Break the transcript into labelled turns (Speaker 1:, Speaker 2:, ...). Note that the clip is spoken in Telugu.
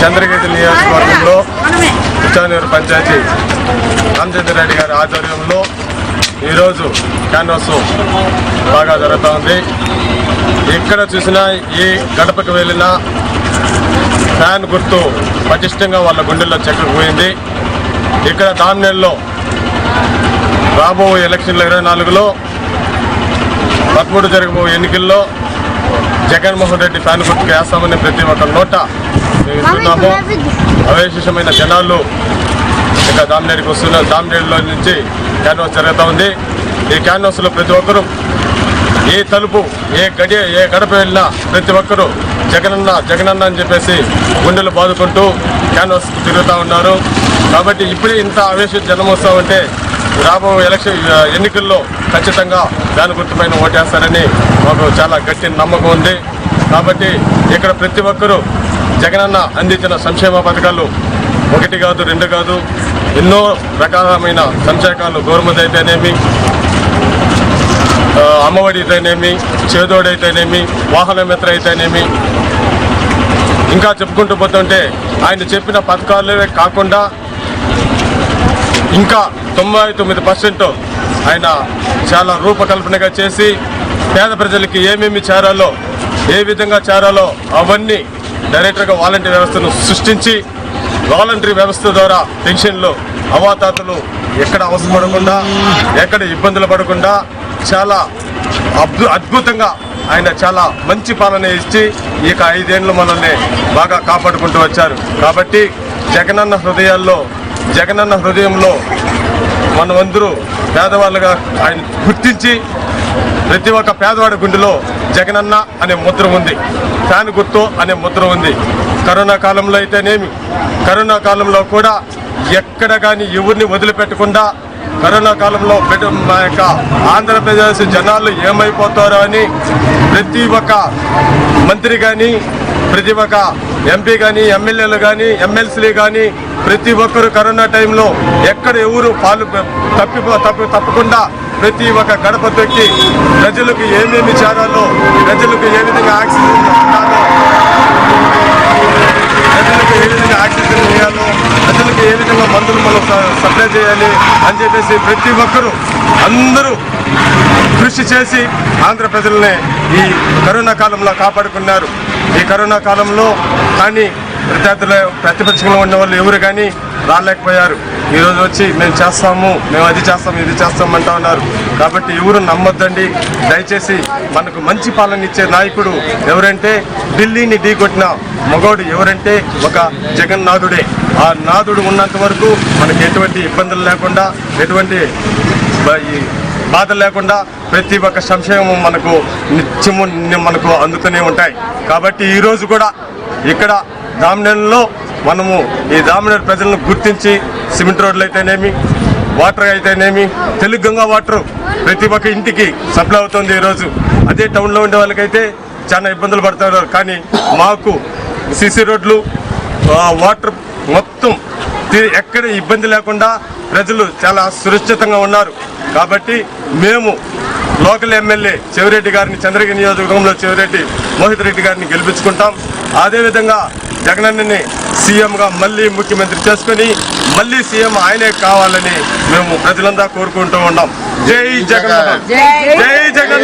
Speaker 1: చంద్రగిరి నియోజకవర్గంలో కుచానూరు పంచాయతీ రామచంద్ర రెడ్డి గారి ఆధ్వర్యంలో ఈరోజు క్యాన్వాస్ బాగా జరుగుతూ ఉంది. ఎక్కడ చూసినా ఏ గడపకు వెళ్ళినా ఫ్యాన్ గుర్తు పటిష్టంగా వాళ్ళ గుండెల్లో చెక్కకపోయింది ఇక్కడ దామినేల్లో రాబో ఎలక్షన్ల ఇరవై నాలుగులో పదమూడు జరగబో ఎన్నికల్లో జగన్మోహన్ రెడ్డి ఫ్యాన్ గుర్తుకు వేస్తామని ప్రతి ఒక్క నోట మేము వింటున్నాము అవేశమైన జనాలు ఇక దామినేడికి వస్తున్న దామినేడిలో నుంచి క్యాన్వాస్ జరుగుతూ ఉంది. ఈ క్యాన్వాస్లో ప్రతి ఒక్కరూ ఏ తలుపు ఏ గడియ ఏ గడప వెళ్ళినా ప్రతి ఒక్కరూ జగనన్న జగనన్న అని చెప్పేసి గుండెలు బాదుకుంటూ క్యాన్వాస్ తిరుగుతూ ఉన్నారు. కాబట్టి ఇప్పుడే ఇంత ఆవేశం జనం వస్తామంటే రాబో ఎలక్షన్ ఎన్నికల్లో ఖచ్చితంగా దాని గుర్తుపైన ఓటేస్తారని మాకు చాలా గట్టి నమ్మకం ఉంది. కాబట్టి ఇక్కడ ప్రతి ఒక్కరూ జగనన్న అందించిన సంక్షేమ పథకాలు ఒకటి కాదు రెండు కాదు ఎన్నో రకాలమైన సంక్షేమాలు గవర్నమెంట్ అయితేనేమి అమ్మఒడి అయితేనేమి చేదోడైతేనేమి అయితేనేమి వాహన మిత్ర అయితేనేమి ఇంకా చెప్పుకుంటూ పోతుంటే ఆయన చెప్పిన పథకాలే కాకుండా ఇంకా తొంభై తొమ్మిది పర్సెంట్ ఆయన చాలా రూపకల్పనగా చేసి పేద ప్రజలకి ఏమేమి చేరాలో ఏ విధంగా చేరాలో అవన్నీ డైరెక్టర్గా వాలంటీర్ వ్యవస్థను సృష్టించి వాలంటరీ వ్యవస్థ ద్వారా పెన్షన్లు అవాతాతలు ఎక్కడ అవసరపడకుండా ఎక్కడ ఇబ్బందులు పడకుండా చాలా అద్భు అద్భుతంగా ఆయన చాలా మంచి పాలన ఇచ్చి ఈ యొక్క మనల్ని బాగా కాపాడుకుంటూ వచ్చారు. కాబట్టి జగనన్న హృదయాల్లో జగనన్న హృదయంలో మనమందరూ పేదవాళ్ళుగా ఆయన గుర్తించి ప్రతి ఒక్క పేదవాడి గుండెలో జగనన్న అనే ముద్ర ఉంది. ఫ్యాన్ గుర్తు అనే ముద్ర ఉంది. కరోనా కాలంలో అయితేనేమి? కరోనా కాలంలో కూడా ఎక్కడ కానీ ఎవరిని వదిలిపెట్టకుండా కరోనా కాలంలో మా యొక్క ఆంధ్రప్రదేశ్ జనాలు ఏమైపోతారో అని ప్రతి ఒక్క మంత్రి కానీ ప్రతి ఒక్క ఎంపీ కానీ ఎమ్మెల్యేలు కానీ ఎమ్మెల్సీలు కానీ ప్రతి ఒక్కరు కరోనా టైంలో ఎక్కడ ఎవరు పాలు తప్పి తప్పి తప్పకుండా ప్రతి ఒక్క గడప తొక్కి ప్రజలకు ఏమేమి చేరాలో ప్రజలకు ఏ విధంగా ఆక్సిజన్ ఉండాలో ప్రజలకు ఏ విధంగా ఆక్సిజన్ వేయాలో ప్రజలకు ఏ విధంగా మందులు మనం సప్లై చేయాలి అని చెప్పేసి ప్రతి ఒక్కరూ అందరూ కృషి చేసి ఆంధ్ర ప్రజల్ని ఈ కరోనా కాలంలో కాపాడుకున్నారు. ఈ కరోనా కాలంలో కానీ ప్రత్యర్థుల ప్రతిపక్షంలో ఉన్న వాళ్ళు ఎవరు కానీ రాలేకపోయారు. ఈరోజు వచ్చి మేము చేస్తాము మేము అది చేస్తాము ఇది చేస్తాం అంటా ఉన్నారు. కాబట్టి ఎవరు నమ్మొద్దండి. దయచేసి మనకు మంచి పాలన ఇచ్చే నాయకుడు ఎవరంటే ఢిల్లీని ఢీకొట్టిన మగోడు ఎవరంటే ఒక జగన్నాథుడే. ఆ నాథుడు ఉన్నంత వరకు మనకి ఎటువంటి ఇబ్బందులు లేకుండా ఎటువంటి బాధ లేకుండా ప్రతి ఒక్క సంక్షేమం మనకు నిత్యము మనకు అందుతూనే ఉంటాయి. కాబట్టి ఈరోజు కూడా ఇక్కడ దామినేలలో మనము ఈ దామినేరు ప్రజలను గుర్తించి సిమెంట్ రోడ్లు అయితేనేమి వాటర్ అయితేనేమి తెలుగు గంగా వాటర్ ప్రతి ఒక్క ఇంటికి సప్లై అవుతుంది ఈరోజు. అదే టౌన్లో ఉండే వాళ్ళకైతే చాలా ఇబ్బందులు పడుతున్నారు కానీ మాకు సిసి రోడ్లు వాటర్ మొత్తం ఎక్కడ ఇబ్బంది లేకుండా ప్రజలు చాలా సురక్షితంగా ఉన్నారు. కాబట్టి మేము లోకల్ ఎమ్మెల్యే చెవిరెడ్డి గారిని చంద్రగిరి నియోజకవర్గంలో చెవిరెడ్డి మోహిత్ రెడ్డి గారిని గెలిపించుకుంటాం. అదేవిధంగా జగనన్నని సీఎంగా మళ్ళీ ముఖ్యమంత్రి చేసుకొని మళ్ళీ సీఎం ఆయనే కావాలని మేము ప్రజలంతా కోరుకుంటూ ఉన్నాం. జై జగన్. జై జగన్.